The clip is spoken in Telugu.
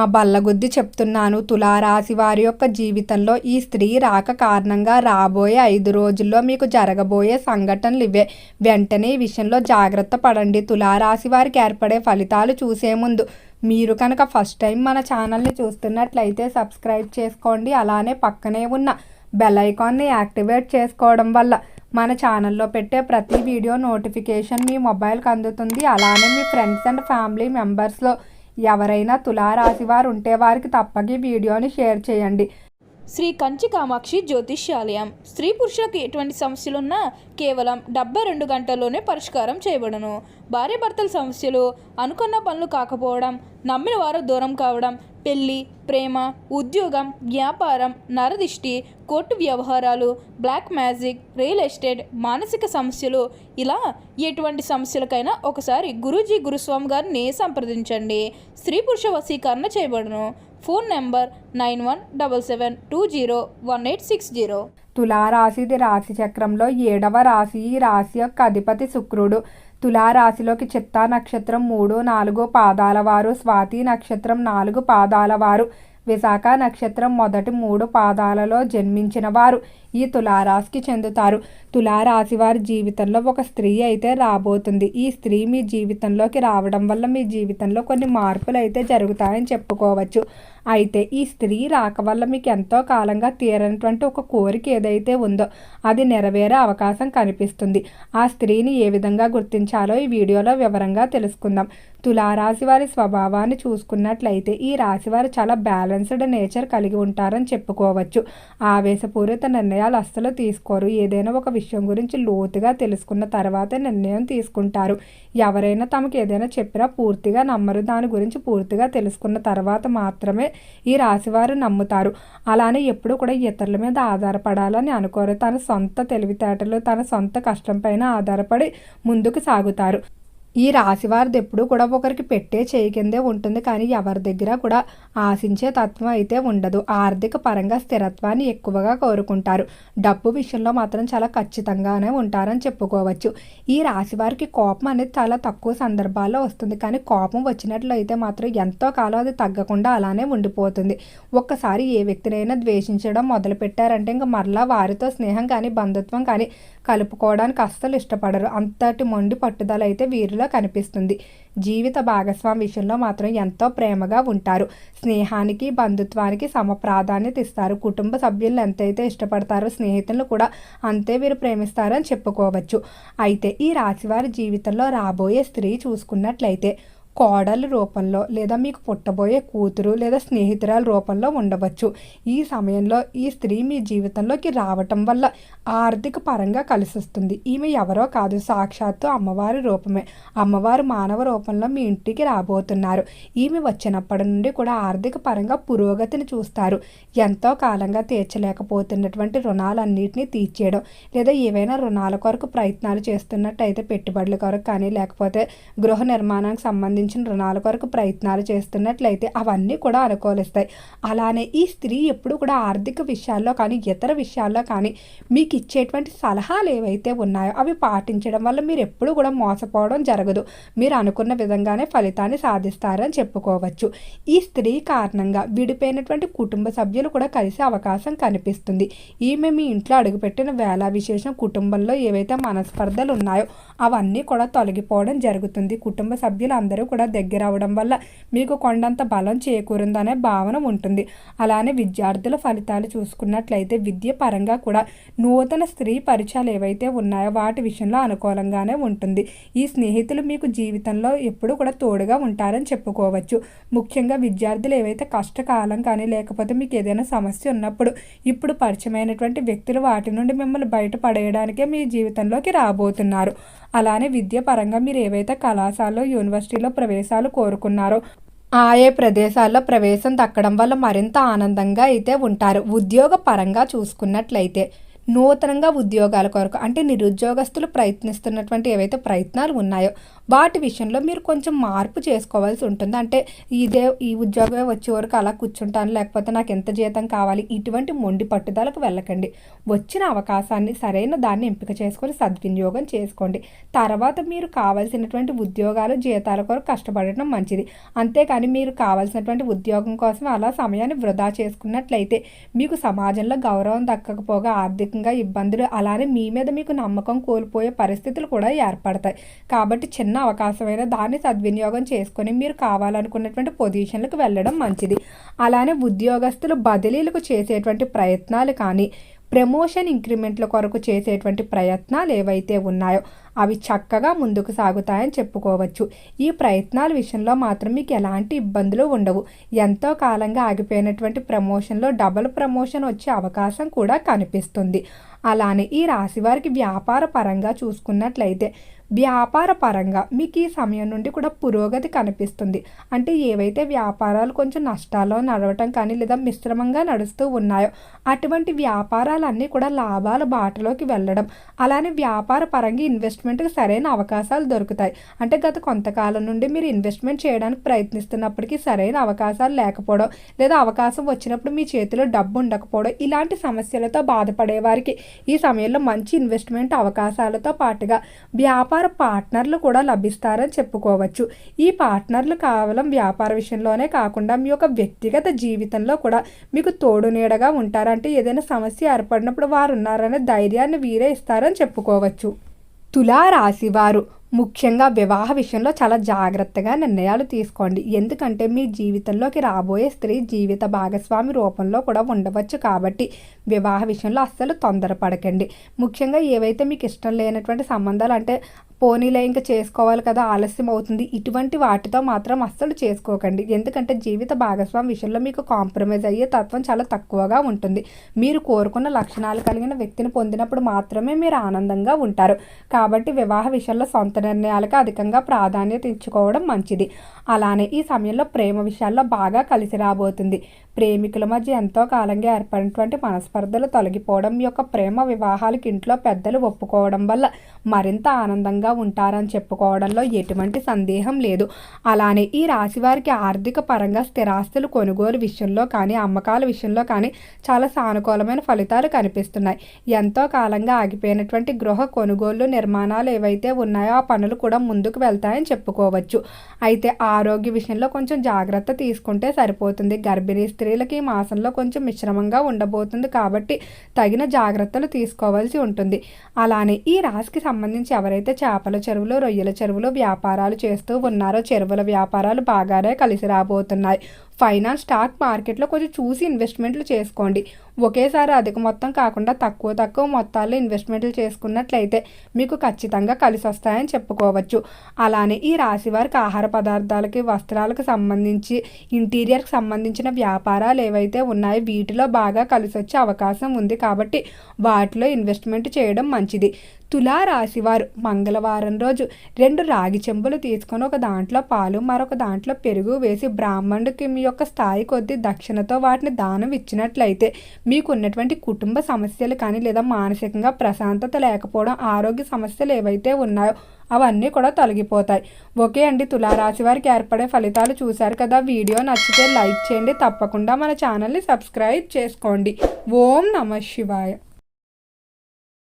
ఆ బల్లగుద్ది చెప్తున్నాను. తులారాశి వారి యొక్క జీవితంలో ఈ స్త్రీ రాక కారణంగా రాబోయే ఐదు రోజుల్లో మీకు జరగబోయే సంఘటనలు ఇవే. వెంటనే ఈ విషయంలో జాగ్రత్త పడండి. తులారాశి వారికి ఏర్పడే ఫలితాలు చూసే ముందు మీరు కనుక ఫస్ట్ టైం మన ఛానల్ని చూస్తున్నట్లయితే సబ్స్క్రైబ్ చేసుకోండి. అలానే పక్కనే ఉన్న బెల్ ఐకాన్ని యాక్టివేట్ చేసుకోవడం వల్ల మన ఛానల్లో పెట్టే ప్రతి వీడియో నోటిఫికేషన్ మీ మొబైల్కి అందుతుంది. అలానే మీ ఫ్రెండ్స్ అండ్ ఫ్యామిలీ మెంబర్స్లో ఎవరైనా తులారాశి వారు ఉంటే వారికి తప్పక ఈ వీడియోని షేర్ చేయండి. శ్రీ కంచి కామాక్షి జ్యోతిష్యాలయం. స్త్రీ పురుషులకు ఎటువంటి సమస్యలున్నా కేవలం డెబ్బై రెండు గంటల్లోనే పరిష్కారం చేయబడును. భార్యాభర్తల సమస్యలు అనుకున్న పనులు కాకపోవడం నమ్మిన వారు దూరం కావడం పెళ్ళి ప్రేమ ఉద్యోగం వ్యాపారం నరదిష్టి కోర్టు వ్యవహారాలు బ్లాక్ మ్యాజిక్ రియల్ ఎస్టేట్ మానసిక సమస్యలు ఇలా ఎటువంటి సమస్యలకైనా ఒకసారి గురూజీ గురుస్వామి గారిని సంప్రదించండి. స్త్రీ పురుష వశీకరణ చేయబడును. Phone number nine one double seven two zero one eight six zero. తులారాశిది రాశి చక్రంలో ఏడవ రాశి ఈ రాశి యొక్క అధిపతి శుక్రుడు. తులారాశిలోకి చిత్తా నక్షత్రం మూడు నాలుగు పాదాల వారు స్వాతి నక్షత్రం నాలుగు పాదాల వారు విశాఖ నక్షత్రం మొదటి మూడు పాదాలలో జన్మించిన వారు ఈ తులారాశికి చెందుతారు. తులారాశి వారి జీవితంలో ఒక స్త్రీ అయితే రాబోతుంది. ఈ స్త్రీ మీ జీవితంలోకి రావడం వల్ల మీ జీవితంలో కొన్ని మార్పులు అయితే జరుగుతాయని చెప్పుకోవచ్చు. అయితే ఈ స్త్రీ రాక వల్ల మీకు ఎంతో కాలంగా తీరనటువంటి ఒక కోరిక ఏదైతే ఉందో అది నెరవేరే అవకాశం కనిపిస్తుంది. ఆ స్త్రీని ఏ విధంగా గుర్తించాలో ఈ వీడియోలో వివరంగా తెలుసుకుందాం. తులారాశి వారి స్వభావాన్ని చూసుకున్నట్లయితే ఈ రాశి వారు చాలా బ్యాలెన్స్డ్ నేచర్ కలిగి ఉంటారని చెప్పుకోవచ్చు. ఆవేశపూరిత నిర్ణయాలు అస్సలు తీసుకోరు. ఏదైనా ఒక విషయం గురించి లోతుగా తెలుసుకున్న తర్వాతే నిర్ణయం తీసుకుంటారు. ఎవరైనా తమకు ఏదైనా చెప్పినా పూర్తిగా నమ్మరు. దాని గురించి పూర్తిగా తెలుసుకున్న తర్వాత మాత్రమే ఈ రాశివారు నమ్ముతారు. అలానే ఎప్పుడూ కూడా ఇతరుల మీద ఆధారపడాలని అనుకోరు. తన సొంత తెలివితేటలు తన సొంత కష్టం పైన ఆధారపడి ముందుకు సాగుతారు. ఈ రాశి వారిది ఎప్పుడూ కూడా ఒకరికి పెట్టే చేయి కిందే ఉంటుంది. కానీ ఎవరి దగ్గర కూడా ఆశించే తత్వం అయితే ఉండదు. ఆర్థిక పరంగా స్థిరత్వాన్ని ఎక్కువగా కోరుకుంటారు. డబ్బు విషయంలో మాత్రం చాలా ఖచ్చితంగానే ఉంటారని చెప్పుకోవచ్చు. ఈ రాశి వారికి కోపం అనేది చాలా తక్కువ సందర్భాల్లో వస్తుంది. కానీ కోపం వచ్చినట్లయితే మాత్రం ఎంతో కాలం అది తగ్గకుండా అలానే ఉండిపోతుంది. ఒక్కసారి ఏ వ్యక్తినైనా ద్వేషించడం మొదలు పెట్టారంటే ఇంకా మరలా వారితో స్నేహం కానీ బంధుత్వం కానీ కలుపుకోవడానికి అస్సలు ఇష్టపడరు. అంతటి మొండి పట్టుదల అయితే వీరిలో కనిపిస్తుంది. జీవిత భాగస్వామి విషయంలో మాత్రం ఎంతో ప్రేమగా ఉంటారు. స్నేహానికి బంధుత్వానికి సమ ప్రాధాన్యత ఇస్తారు. కుటుంబ సభ్యులను ఎంతైతే ఇష్టపడతారో స్నేహితులను కూడా అంతే వీరు ప్రేమిస్తారని చెప్పుకోవచ్చు. అయితే ఈ రాశివారి జీవితంలో రాబోయే స్త్రీ చూసుకున్నట్లయితే కోడలు రూపంలో లేదా మీకు పుట్టబోయే కూతురు లేదా స్నేహితురాల రూపంలో ఉండవచ్చు. ఈ సమయంలో ఈ స్త్రీ మీ జీవితంలోకి రావటం వల్ల ఆర్థిక పరంగా కలిసి వస్తుంది ఈమె ఎవరో కాదు సాక్షాత్తు అమ్మవారి రూపమే. అమ్మవారు మానవ రూపంలో మీ ఇంటికి రాబోతున్నారు. ఈమె వచ్చినప్పటి నుండి కూడా ఆర్థిక పరంగా పురోగతిని చూస్తారు. ఎంతో కాలంగా తీర్చలేకపోతున్నటువంటి రుణాలన్నింటినీ తీర్చేయడం లేదా ఏవైనా రుణాల కొరకు ప్రయత్నాలు చేస్తున్నట్టయితే పెట్టుబడుల కొరకు కానీ లేకపోతే గృహ నిర్మాణానికి సంబంధించి సంబంధించిన రుణాల కొరకు ప్రయత్నాలు చేస్తున్నట్లయితే అవన్నీ కూడా అనుకూలిస్తాయి. అలానే ఈ స్త్రీ ఎప్పుడు కూడా ఆర్థిక విషయాల్లో కానీ ఇతర విషయాల్లో కానీ మీకు ఇచ్చేటువంటి సలహాలు ఏవైతే ఉన్నాయో అవి పాటించడం వల్ల మీరు ఎప్పుడు కూడా మోసపోవడం జరగదు. మీరు అనుకున్న విధంగానే ఫలితాన్ని సాధిస్తారని చెప్పుకోవచ్చు. ఈ స్త్రీ కారణంగా విడిపోయినటువంటి కుటుంబ సభ్యులు కూడా కలిసే అవకాశం కనిపిస్తుంది. ఈమె మీ ఇంట్లో అడుగుపెట్టిన వేళ విశేషం కుటుంబంలో ఏవైతే మనస్పర్ధలు ఉన్నాయో అవన్నీ కూడా తొలగిపోవడం జరుగుతుంది. కుటుంబ సభ్యులు అందరూ కూడా దగ్గర అవడం వల్ల మీకు కొండంత బలం చేకూరిందనే భావన ఉంటుంది. అలానే విద్యార్థుల ఫలితాలు చూసుకున్నట్లయితే విద్య పరంగా కూడా నూతన స్త్రీ పరిచయాలు ఏవైతే ఉన్నాయో వాటి విషయంలో అనుకూలంగానే ఉంటుంది. ఈ స్నేహితులు మీకు జీవితంలో ఎప్పుడు కూడా తోడుగా ఉంటారని చెప్పుకోవచ్చు. ముఖ్యంగా విద్యార్థులు ఏవైతే కష్టకాలం కానీ లేకపోతే మీకు ఏదైనా సమస్య ఉన్నప్పుడు ఇప్పుడు పరిచయమైనటువంటి వ్యక్తులు వాటి నుండి మిమ్మల్ని బయటపడేయడానికే మీ జీవితంలోకి రాబోతున్నారు. అలానే విద్య పరంగా మీరు ఏవైతే కళాశాలలో యూనివర్సిటీలో ప్రవేశాలు కోరుకున్నారో ఆయే ప్రదేశాల్లో ప్రవేశం దక్కడం వల్ల మరింత ఆనందంగా అయితే ఉంటారు. ఉద్యోగ పరంగా చూసుకున్నట్లయితే నూతనంగా ఉద్యోగాల కొరకు అంటే నిరుద్యోగస్తులు ప్రయత్నిస్తున్నటువంటి ఏవైతే ప్రయత్నాలు ఉన్నాయో వాటి విషయంలో మీరు కొంచెం మార్పు చేసుకోవాల్సి ఉంటుంది. అంటే ఇదే ఈ ఉద్యోగమే వచ్చే వరకు అలా కూర్చుంటాను లేకపోతే నాకు ఎంత జీతం కావాలి ఇటువంటి మొండి పట్టుదలకు వెళ్ళకండి. వచ్చిన అవకాశాన్ని సరైన దాన్ని ఎంపిక చేసుకొని సద్వినియోగం చేసుకోండి. తర్వాత మీరు కావాల్సినటువంటి ఉద్యోగాలు జీతాల కొరకు కష్టపడటం మంచిది. అంతేకాని మీరు కావాల్సినటువంటి ఉద్యోగం కోసం అలా సమయాన్ని వృధా చేసుకున్నట్లయితే మీకు సమాజంలో గౌరవం దక్కకపోగా ఆర్థిక ఆర్థికంగా ఇబ్బందులు అలానే మీ మీద మీకు నమ్మకం కోల్పోయే పరిస్థితులు కూడా ఏర్పడతాయి. కాబట్టి చిన్న అవకాశమైన దాన్ని సద్వినియోగం చేసుకొని మీరు కావాలనుకున్నటువంటి పొజిషన్లకు వెళ్ళడం మంచిది. అలానే ఉద్యోగస్తులు బదిలీలకు చేసేటువంటి ప్రయత్నాలు కానీ ప్రమోషన్ ఇంక్రిమెంట్ల కొరకు చేసేటువంటి ప్రయత్నాలు ఏవైతే ఉన్నాయో అవి చక్కగా ముందుకు సాగుతాయని చెప్పుకోవచ్చు. ఈ ప్రయత్నాల విషయంలో మాత్రం మీకు ఎలాంటి ఇబ్బందులు ఉండవు. ఎంతో కాలంగా ఆగిపోయినటువంటి ప్రమోషన్లో డబుల్ ప్రమోషన్ వచ్చే అవకాశం కూడా కనిపిస్తుంది. అలానే ఈ రాశి వారికి వ్యాపార పరంగా చూసుకున్నట్లయితే వ్యాపార పరంగా మీకు ఈ సమయం నుండి కూడా పురోగతి కనిపిస్తుంది. అంటే ఏవైతే వ్యాపారాలు కొంచెం నష్టాల్లో నడవటం కానీ లేదా మిశ్రమంగా నడుస్తూ ఉన్నాయో అటువంటి వ్యాపారాలన్నీ కూడా లాభాల బాటలోకి వెళ్ళడం. అలానే వ్యాపార పరంగా ఇన్వెస్ట్మెంట్కి సరైన అవకాశాలు దొరుకుతాయి. అంటే గత కొంతకాలం నుండి మీరు ఇన్వెస్ట్మెంట్ చేయడానికి ప్రయత్నిస్తున్నప్పటికీ సరైన అవకాశాలు లేకపోవడం లేదా అవకాశం వచ్చినప్పుడు మీ చేతిలో డబ్బు ఉండకపోవడం ఇలాంటి సమస్యలతో బాధపడే వారికి ఈ సమయంలో మంచి ఇన్వెస్ట్మెంట్ అవకాశాలతో పాటుగా వ్యాపార పార్ట్నర్లు కూడా లభిస్తారని చెప్పుకోవచ్చు. ఈ పార్ట్నర్లు కేవలం వ్యాపార విషయంలోనే కాకుండా మీ యొక్క వ్యక్తిగత జీవితంలో కూడా మీకు తోడు నీడగా ఉంటారంటే ఏదైనా సమస్య ఏర్పడినప్పుడు వారు ఉన్నారనే ధైర్యాన్ని వీరే ఇస్తారని చెప్పుకోవచ్చు. తులారాశివారు ముఖ్యంగా వివాహ విషయంలో చాలా జాగ్రత్తగా నిర్ణయాలు తీసుకోండి. ఎందుకంటే మీ జీవితంలోకి రాబోయే స్త్రీ జీవిత భాగస్వామి రూపంలో కూడా ఉండవచ్చు కాబట్టి వివాహ విషయంలో అస్సలు తొందరపడకండి. ముఖ్యంగా ఏవైతే మీకు ఇష్టం లేనటువంటి సంబంధాలు అంటే పోనీలే ఇంకా చేసుకోవాలి కదా ఆలస్యం అవుతుంది ఇటువంటి వాటితో మాత్రం అస్సలు చేసుకోకండి. ఎందుకంటే జీవిత భాగస్వామి విషయంలో మీకు కాంప్రమైజ్ అయ్యే తత్వం చాలా తక్కువగా ఉంటుంది. మీరు కోరుకున్న లక్షణాలు కలిగిన వ్యక్తిని పొందినప్పుడు మాత్రమే మీరు ఆనందంగా ఉంటారు. కాబట్టి వివాహ విషయంలో సొంత నిర్ణయాలకు అధికంగా ప్రాధాన్యత ఇచ్చుకోవడం మంచిది. అలానే ఈ సమయంలో ప్రేమ విషయాల్లో బాగా కలిసి రాబోతుంది. ప్రేమికుల మధ్య ఎంతో కాలంగా ఏర్పడినటువంటి మనస్పర్ధలు తొలగిపోవడం యొక్క ప్రేమ వివాహాలకు ఇంట్లో పెద్దలు ఒప్పుకోవడం వల్ల మరింత ఆనందంగా ఉంటారని చెప్పుకోవడంలో ఎటువంటి సందేహం లేదు. అలానే ఈ రాశి వారికి ఆర్థిక పరంగా స్థిరాస్తులు కొనుగోలు విషయంలో కానీ అమ్మకాల విషయంలో కానీ చాలా సానుకూలమైన ఫలితాలు కనిపిస్తున్నాయి. ఎంతో కాలంగా ఆగిపోయినటువంటి గృహ కొనుగోళ్ళు నిర్మాణాలు ఏవైతే ఉన్నాయో ఆ పనులు కూడా ముందుకు వెళ్తాయని చెప్పుకోవచ్చు. అయితే ఆరోగ్య విషయంలో కొంచెం జాగ్రత్త తీసుకుంటే సరిపోతుంది. గర్భిణీ స్త్రీలకి ఈ మాసంలో కొంచెం మిశ్రమంగా ఉండబోతుంది కాబట్టి తగిన జాగ్రత్తలు తీసుకోవాల్సి ఉంటుంది. అలానే ఈ రాశికి సంబంధించి ఎవరైతే చేపల చెరువులు రొయ్యల చెరువులు వ్యాపారాలు చేస్తూ ఉన్నారో చెరువుల వ్యాపారాలు బాగానే కలిసి రాబోతున్నాయి. ఫైనాన్స్ స్టాక్ మార్కెట్లో కొంచెం చూసి ఇన్వెస్ట్మెంట్లు చేసుకోండి. ఒకేసారి అధిక మొత్తం కాకుండా తక్కువ తక్కువ మొత్తాల్లో ఇన్వెస్ట్మెంట్లు చేసుకున్నట్లయితే మీకు ఖచ్చితంగా కలిసి వస్తాయని చెప్పుకోవచ్చు. అలానే ఈ రాశి వారికి ఆహార పదార్థాలకి వస్త్రాలకు సంబంధించి ఇంటీరియర్కి సంబంధించిన వ్యాపారాలు ఏవైతే ఉన్నాయో వీటిలో బాగా కలిసి వచ్చే అవకాశం ఉంది కాబట్టి వాటిలో ఇన్వెస్ట్మెంట్ చేయడం మంచిది. తులా రాశివారు మంగళవారం రోజు రెండు రాగి చెంబులు తీసుకొని ఒక దాంట్లో పాలు మరొక దాంట్లో పెరుగు వేసి బ్రాహ్మణుడికి మీ యొక్క స్థాయి కొద్దీ దక్షిణతో వాటిని దానం ఇచ్చినట్లయితే మీకు ఉన్నటువంటి కుటుంబ సమస్యలు కానీ లేదా మానసికంగా ప్రశాంతత లేకపోవడం ఆరోగ్య సమస్యలు ఏవైతే ఉన్నాయో అవన్నీ కూడా తొలగిపోతాయి. ఓకే అండి తులారాశి వారికి ఏర్పడే ఫలితాలు చూశారు కదా. వీడియో నచ్చితే లైక్ చేయండి. తప్పకుండా మన ఛానల్ని సబ్స్క్రైబ్ చేసుకోండి. ఓం నమ శివాయ.